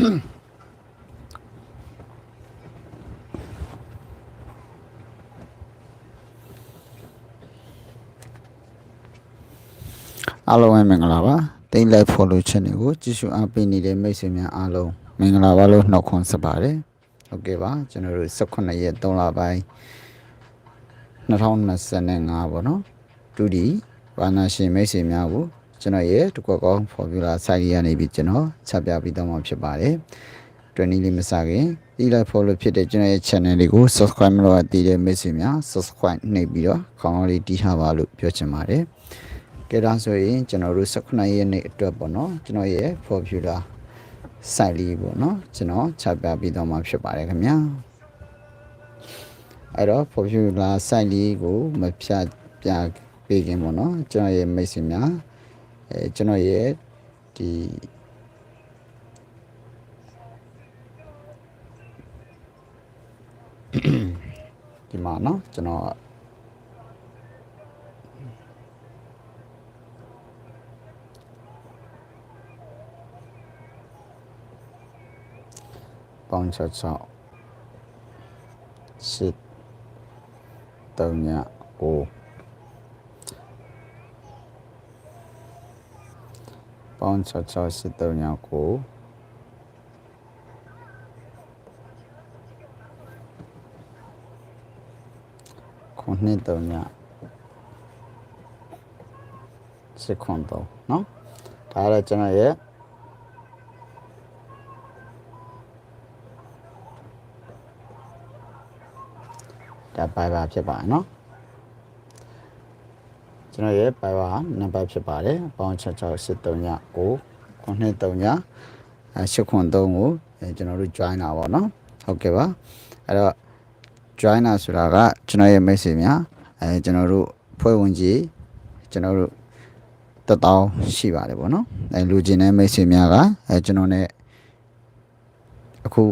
အားလုံးပဲမင်္ဂလာပါတိတ်လိုက် follow channel ကိုကြည့်ရှုအားပေးနေတဲ့မိတ်ဆွေများအားလုံးမင်္ဂလာပါလို့နှုတ်ခွန်းဆက်ပါတယ်ဟုတ်ကဲ့ပါကျွန်တော်တို့18ရက်3လပိုင်း2025ပေါ့နော်ဒုတိဘာနာရှင်မိတ်ဆွေများကို ကျွန်တော်ရဲ့တကွက်ကောင်း formula site ရနေပြီးကျွန်တော်ချက်ပြပြီးတော့မှာဖြစ်ပါတယ်တွင်နည်းလေးမစခင်ဒီလိုက် follow ဖြစ်တဲ့ကျွန်တော်ရဲ့ channel လေးကို subscribe မလုပ်ရသေးတဲ့မိတ်ဆွေများ subscribe နှိပ်ပြီးတော့ခေါင်းလေးတီးထားပါလို့ပြောချင်ပါတယ်ကဲဒါဆိုရင်ကျွန်တော်တို့19ရက်နေ့အတွက်ပေါ့နော်ကျွန်တော်ရဲ့ formula site လေးပေါ့နော်ကျွန်တော်ချပြပြီးတော့မှာဖြစ်ပါတယ်ခင်ဗျာအဲ့တော့ formula site လေးကိုမဖြတ်ပြပေးခင်ပေါ့နော်ကျွန်တော်ရဲ့မိတ်ဆွေများ အဲကျွန်တော်ရဲ့ဒီဒီမှာเนาะကျွန်တော် ပေါင်း6 6 10 3ည9 ပေါင်း6 6 10 3ည9ခုနှစ်3ည10ခွန်3เนาะဒါကတော့ကျွန်တော်ရဲ့ ဒါပိုင်ပါဖြစ်ပါတယ်เนาะ ကျွန်တော်ရဲ့ Viber ဟာနံပါတ်ဖြစ်ပါတယ်။ပေါင်း6683ကို939အဲ893ကိုကျွန်တော်တို့ join တာပေါ့နော်။ဟုတ်ကဲ့ပါ။အဲ့တော့ join တာဆိုတာကကျွန်တော်ရဲ့ message များအဲကျွန်တော်တို့ဖွဲ့ဝင်ကြီးကျွန်တော်တို့တက်တောင်းရှိပါတယ်ပေါ့နော်။အဲလူကျင်တဲ့ message များကအဲကျွန်တော်နဲ့အခု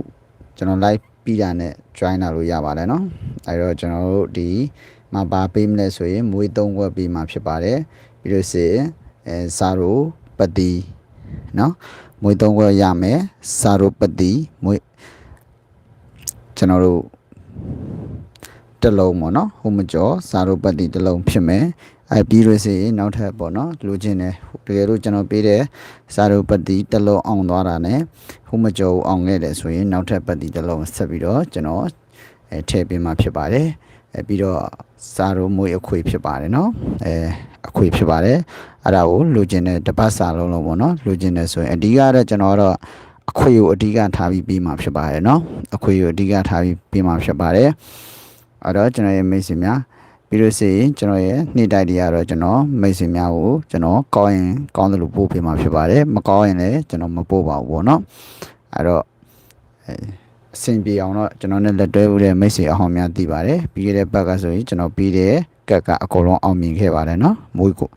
ကျွန်တော် live ပြီးတာနဲ့ join လာလို့ရပါတယ်နော်။အဲတော့ကျွန်တော်တို့ဒီ မှာပါပေးမလဲဆိုရင်မွေးသုံးခွက်ပေးမှာဖြစ်ပါတယ်ပြီးလို့ရှိရင်အဲစာရိုပတိနော်မွေးသုံးခွက်ရမယ်စာရိုပတိမွေးကျွန်တော်တို့တလုံးပေါ့နော်ဟိုမကျော်စာရိုပတိတလုံးဖြစ်မယ်အဲပြီးလို့ရှိရင်နောက်ထပ်ပေါ့နော်လိုချင်တယ်တကယ်လို့ကျွန်တော်ပေးတဲ့စာရိုပတိတလုံးအောင်သွားတာ ਨੇ ဟိုမကျော်အောင်ခဲ့တယ်ဆိုရင်နောက်ထပ်ပတိတလုံးဆက်ပြီးတော့ကျွန်တော်အဲထည့်ပေးမှာဖြစ်ပါတယ် အဲပြီးတော့စာရိုးမွေးအခွေဖြစ်ပါတယ်နော်အဲအခွေဖြစ်ပါတယ်အဲ့ဒါကိုလိုချင်တဲ့တပတ်စာလုံးလုံးပေါ့နော်လိုချင်တဲ့ဆိုရင်အဓိကတော့ကျွန်တော်ကတော့အခွေကိုအဓိကထားပြီးပြီးမှာဖြစ်ပါတယ်နော်အခွေကိုအဓိကထားပြီးပြီးမှာဖြစ်ပါတယ်အဲ့တော့ကျွန်တော်ရဲ့မိတ်ဆွေများပြီးလို့ရှိရင်ကျွန်တော်ရဲ့နေ့တိုက်တွေကတော့ကျွန်တော်မိတ်ဆွေများကိုကျွန်တော်ကောင်းရင်ကောင်းသလိုပို့ပေးမှာဖြစ်ပါတယ်မကောင်းရင်လည်းကျွန်တော်မပို့ပါဘူးပေါ့နော်အဲ့တော့ အဲအဆင်ပြေအောင်တော့ကျွန်တော်နဲ့လက်တွဲဦးတဲ့မိတ်ဆွေအဟောင်းများတည်ပါတယ်ပြီးခဲ့တဲ့ဘက်ကဆိုရင်ကျွန်တော်ပြီးတဲ့ကက်ကအကုန်လုံးအောင်မြင်ခဲ့ပါတယ်နော်မွေးကို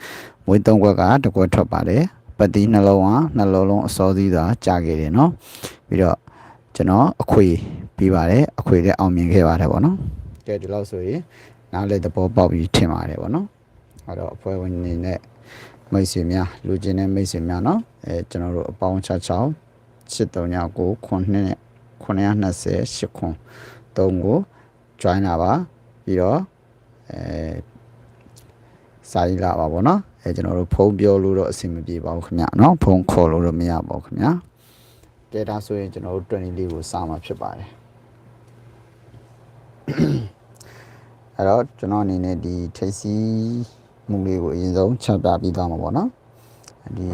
မွေးသုံးခွက်ကတကွက်ထွက်ပါတယ်ပတိနှလုံးဟာနှလုံးလုံးအစောသီးသာကြာခဲ့တယ်နော်ပြီးတော့ကျွန်တော်အခွေပြီးပါတယ်အခွေလည်းအောင်မြင်ခဲ့ပါတယ်ပေါ့နော်ကဲဒီလောက်ဆိုရင်နားလေသဘောပေါက်ပြီးထင်ပါတယ်ပေါ့နော်အဲ့တော့အဖွဲ့ဝင်နေနဲ့မိတ်ဆွေများလူချင်းတဲ့မိတ်ဆွေများနော်အဲကျွန်တော်တို့အပေါင်း6 6 8369ခွန် 928ခွန်သုံးကို join လာပါပြီးတော့အဲစာရေးလာပါဗောနော်အဲကျွန်တော်တို့ဖုန်းပြောလို့တော့အဆင်မပြေပါဘူးခင်ဗျာနော်ဖုန်းခေါ်လို့တော့မရပါဘူးခင်ဗျာကဲဒါဆိုရင်ကျွန်တော်တို့20လေးကိုစာမှာဖြစ်ပါတယ်အဲ့တော့ကျွန်တော်အနေနဲ့ဒီထိပ်စီးမှုလေးကိုအရင်ဆုံးချပြပြီးသွားမှာပေါ့နော်ဒီ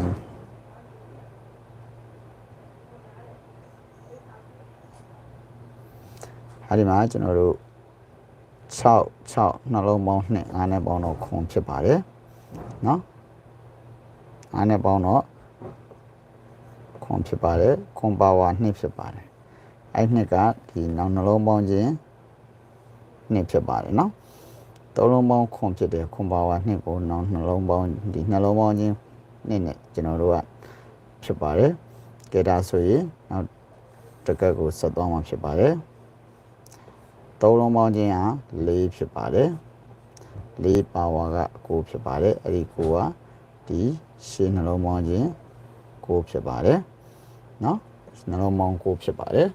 အဲ့ဒီမှာကျွန်တော်တို့6 6နှလုံးပေါင်း2 5နဲ့ပေါင်းတော့ခွန်ဖြစ်ပါတယ်နော်5နဲ့ပေါင်းတော့ခွန်ဖြစ်ပါတယ်ခွန်ပါဝါ2ဖြစ်ပါတယ်အဲ့နှစ်ကဒီနောက်နှလုံးပေါင်းခြင်း2ဖြစ်ပါတယ်နော်သုံးလုံးပေါင်းခွန်ဖြစ်တယ်ခွန်ပါဝါ2ကိုနောက်နှလုံးပေါင်းဒီနှလုံးပေါင်းခြင်း2နဲ့ကျွန်တော်တို့ကဖြစ်ပါတယ်ကဲဒါဆိုရင်နောက်တကက်ကိုဆက်သွားမှာဖြစ်ပါတယ် သုံးလုံးပေါင်းခြင်းဟာ၄ဖြစ်ပါတယ်၄ပါဝါက9ဖြစ်ပါတယ်အဲ့ဒီ9ကဒီရှင်းနှလုံးပေါင်းခြင်း9ဖြစ်ပါတယ်เนาะ နှလုံးပေါင်း9ဖြစ်ပါတယ်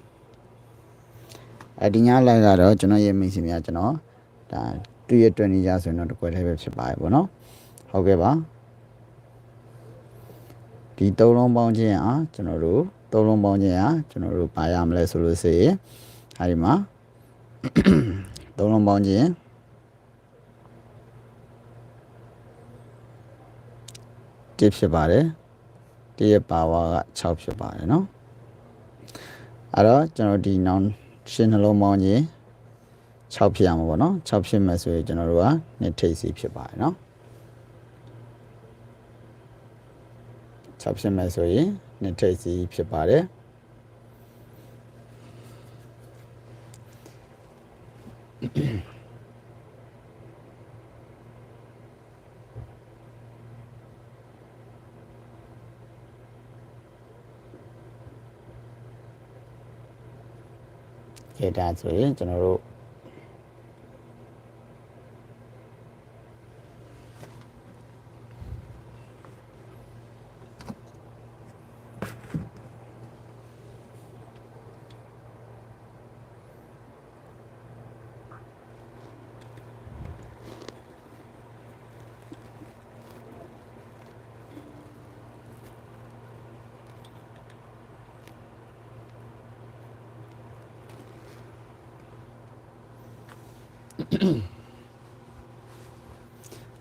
အဲဒီညလိုက်ကတော့ကျွန်တော်ရဲ့မိတ်ဆွေများကျွန်တော်ဒါတူရတွင်နေကြဆိုရင်တော့တကွဲလေးပဲဖြစ်ပါတယ်ပေါ့နော်ဟုတ်ကဲ့ပါဒီသုံးလုံးပေါင်းခြင်းအားကျွန်တော်တို့သုံးလုံးပေါင်းခြင်းအားကျွန်တော်တို့ပါရမလဲဆိုလို့ရှိရင်အဲဒီမှာ သုံးလုံးပေါင်းခြင်းတစ်ဖြစ်ပါတယ်တစ်ရဲ့ပါဝါက6ဖြစ်ပါတယ်เนาะအဲ့တော့ကျွန်တော်ဒီနောင်ရှင်းနှလုံးပေါင်းခြင်း6ဖြစ်ရမှာပေါ့เนาะ6ဖြစ်မယ်ဆိုရင်ကျွန်တော်တို့ကနှစ်ထိပ်စီဖြစ်ပါတယ်เนาะ6ဖြစ်မယ်ဆိုရင်နှစ်ထိပ်စီဖြစ်ပါတယ် ကဲဒါဆိုရင်ကျွန်တော်တို့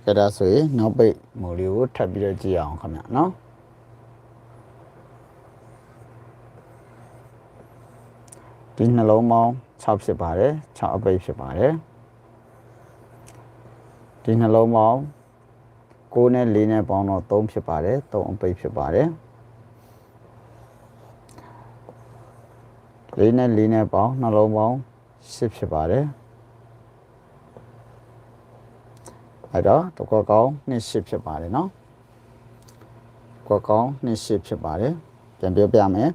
ကဲဒါဆိုရင်နောက်ပိတ်မိုးလေးကိုထပ်ပြီးတော့ကြည့်အောင်ခင်ဗျနော်ဒီနှလုံးပေါင်း6ဖြစ်ပါတယ်6အပိတ်ဖြစ်ပါတယ်ဒီနှလုံးပေါင်း6နဲ့4နဲ့ပေါင်းတော့3ဖြစ်ပါတယ်3အပိတ်ဖြစ်ပါတယ်4နဲ့4နဲ့ပေါင်းနှလုံးပေါင်း10ဖြစ်ပါတယ် အဲ့တော့တကွက်ကောင်းနှစ်ရှစ်ဖြစ်ပါတယ်နော်ကွက်ကောင်းနှစ်ရှစ်ဖြစ်ပါတယ်ပြန်ပြောပြမယ်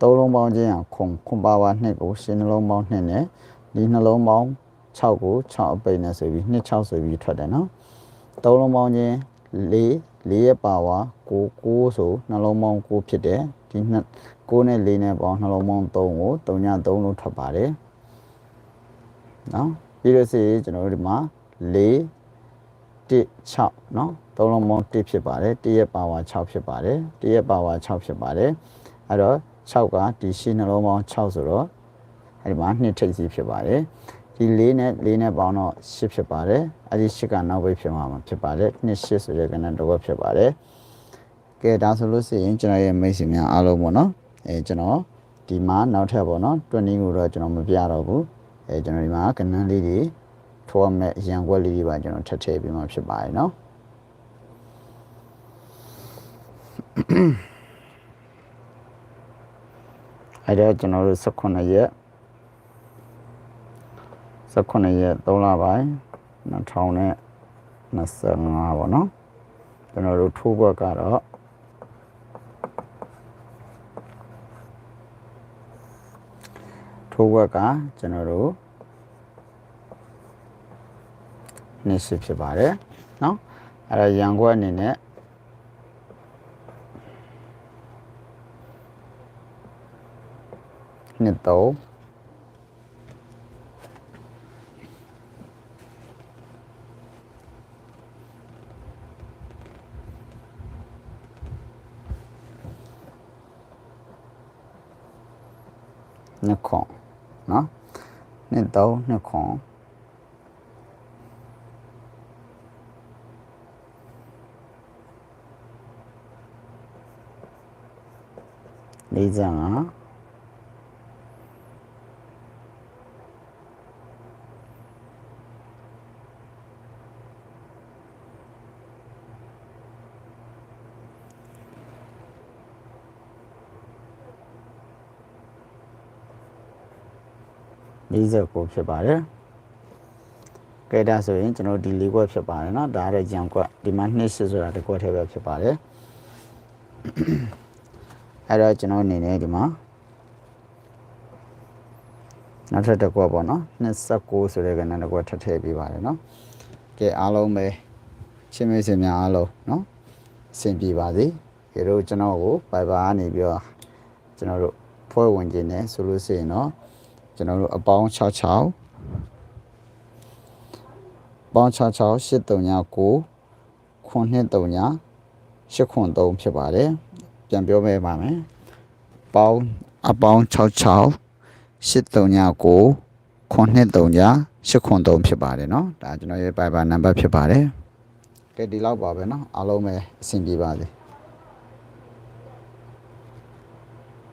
သုံးလုံးပေါင်းချင်းအောင်ခွန်ခွန်ပါဝါနှစ်ကိုရှင်းနှလုံးပေါင်းနှစ်နဲ့ဒီနှလုံးပေါင်း6ကို6အပိတ်နဲ့ဆိုပြီးနှစ်6ဆိုပြီးထွက်တယ်နော်သုံးလုံးပေါင်းချင်း4 4ရဲ့ပါဝါ9 9ဆိုနှလုံးပေါင်း9ဖြစ်တယ်ဒီနှစ်9နဲ့4နဲ့ပေါင်းနှလုံးပေါင်း3ကို3ည3လို့ထွက်ပါတယ်နော်ပြီးတော့စီကျွန်တော်တို့ဒီမှာ4 1 6เนาะသုံးလုံးပေါင်း1ဖြစ်ပါတယ်1ရဲ့ပါဝါ6ဖြစ်ပါတယ်1ရဲ့ပါဝါ6ဖြစ်ပါတယ်အဲ့တော့6ကဒီရှင်းနှလုံးပေါင်း6ဆိုတော့အဲ့ဒီမှာ2ထိပ်စီဖြစ်ပါတယ်ဒီ4နဲ့4နဲ့ပေါင်းတော့10ဖြစ်ပါတယ်အဲ့ဒီ10ကနောက်ပိတ်ဖြစ်မှာဖြစ်ပါတယ်2 10ဆိုတဲ့ကဏ္ဍတစ်ခွက်ဖြစ်ပါတယ်ကဲဒါဆိုလို့ရှိရင်ကျွန်တော်ရဲ့မိတ်ဆွေများအားလုံးပေါ့နော်အဲကျွန်တော်ဒီမှာနောက်ထပ်ပေါ့နော်20ကိုတော့ကျွန်တော်မပြတော့ဘူးအဲကျွန်တော်ဒီမှာကဏ္ဍလေးတွေ ထိုးရမယ့်ရန်ကွက်လေးတွေပါကျွန်တော်ထပ်ထည့်ပြီးမှဖြစ်ပါတယ်နော်အဲ့တော့ကျွန်တော်တို့18ရက်18ရက်3လပိုင်း2025ပေါ့နော်ကျွန်တော်တို့ထိုးဘက်ကတော့ထိုးဘက်ကကျွန်တော်တို့ နှစ်ရှိဖြစ်ပါတယ်เนาะအဲ့ဒါရန်ခွက်အနေနဲ့နှစ်သုံးနှစ်ခွန်เนาะနှစ်သုံးနှစ်ခွန် လေးစံက49ဖြစ်ပါတယ်ကဲဒါဆိုရင်ကျွန်တော်ဒီ၄ခွက်ဖြစ်ပါတယ်เนาะဒါရကြံခွက်ဒီမှာ2ဆိုတာတစ်ခွက်ထဲပဲဖြစ်ပါတယ် အဲ့တော့ကျွန်တော်အနေနဲ့ဒီမှာနောက်ထပ်တစ်ကွက်ပေါ့နော်29ဆိုတဲ့ကဏ္ဍတစ်ကွက်ထပ်ထည့်ပေးပါတယ်နော်ကဲအားလုံးပဲချင်းမေးစင်များအားလုံးနော်အဆင်ပြေပါစေဒီလိုကျွန်တော်ကို Viber ကနေပြီးတော့ကြကျွန်တော်တို့ဖွဲ့ဝင်ခြင်းနဲ့ဆိုလို့ရှိရင်တော့ကျွန်တော်တို့အပေါင်း66ပေါင်း66 839ခွန်နှစ်39 8ခွန်3ဖြစ်ပါတယ် ပြန်ပြောမယ်ပါမယ်ပေါင်းအပေါင်း66 839ခွန်နှစ်39 8ခွန်3ဖြစ်ပါတယ်เนาะဒါကျွန်တော်ရဲ့ Viber number ဖြစ်ပါတယ်ကဲဒီလောက်ပါပဲเนาะအားလုံးပဲအဆင်ပြေပါစေ